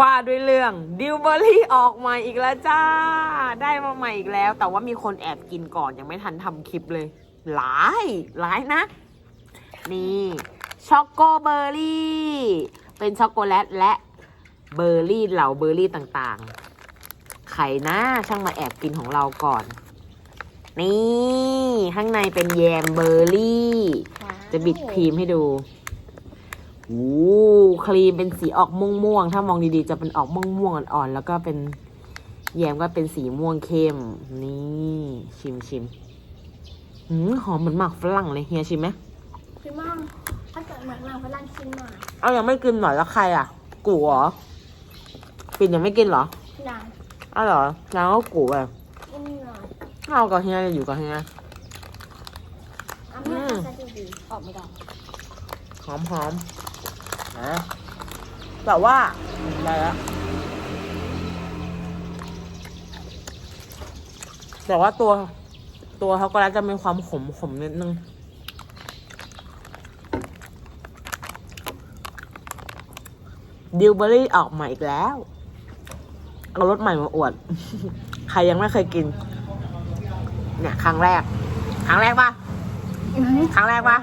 ว่าด้วยเรื่องดิวเบอรี่ออกมาอีกแล้วจ้า ได้มาใหม่อีกแล้ว แต่ว่ามีคนแอบกินก่อนยังไม่ทันทำคลิปเลย หลายหลายนะ นี่ช็อกโกเบอร์รี่ เป็นช็อกโกแลตและเบอร์รี่เหล่าเบอร์รี่ต่างๆ ไข่นะช่างมาแอบกินของเราก่อน นี่ ข้างในเป็นแยมเบอร์รี่ จะบิดครีมให้ดู โอ้ครีมเป็นสีออกม่วงๆ ถ้ามองดีๆ จะเป็นออกม่วงๆ อ่อนๆ แล้วก็เป็นแยมก็เป็นสีม่วงเข้ม นี่ชิมชิมหืมหอมเหมือนหมักฝรั่งเลยเฮียชิมไหมพี่ม่องถ้าเกิดเหมือนเราฝรั่งชิมหน่อยเอายังไม่กินหน่อยแล้วใครอะ กูเหรอปิ่นยังไม่กินเหรอหนังอ้าวเหรอแล้วก็กูอะกินหน่อยเอากับเฮียอยู่กับเฮียเอาแม่ทำซะดีๆออกไม่ได้หอมหอม นะแต่ว่าอะไรละแต่ว่าตัวตัวช็อกโกแลตจะมีความขมขมนิดนึง ดิวเบอรี่ออกใหม่อีกแล้ว เอารสใหม่มาอวด ใครยังไม่เคยกิน เนี่ย ครั้งแรก ครั้งแรกปะครั้งแรกปะ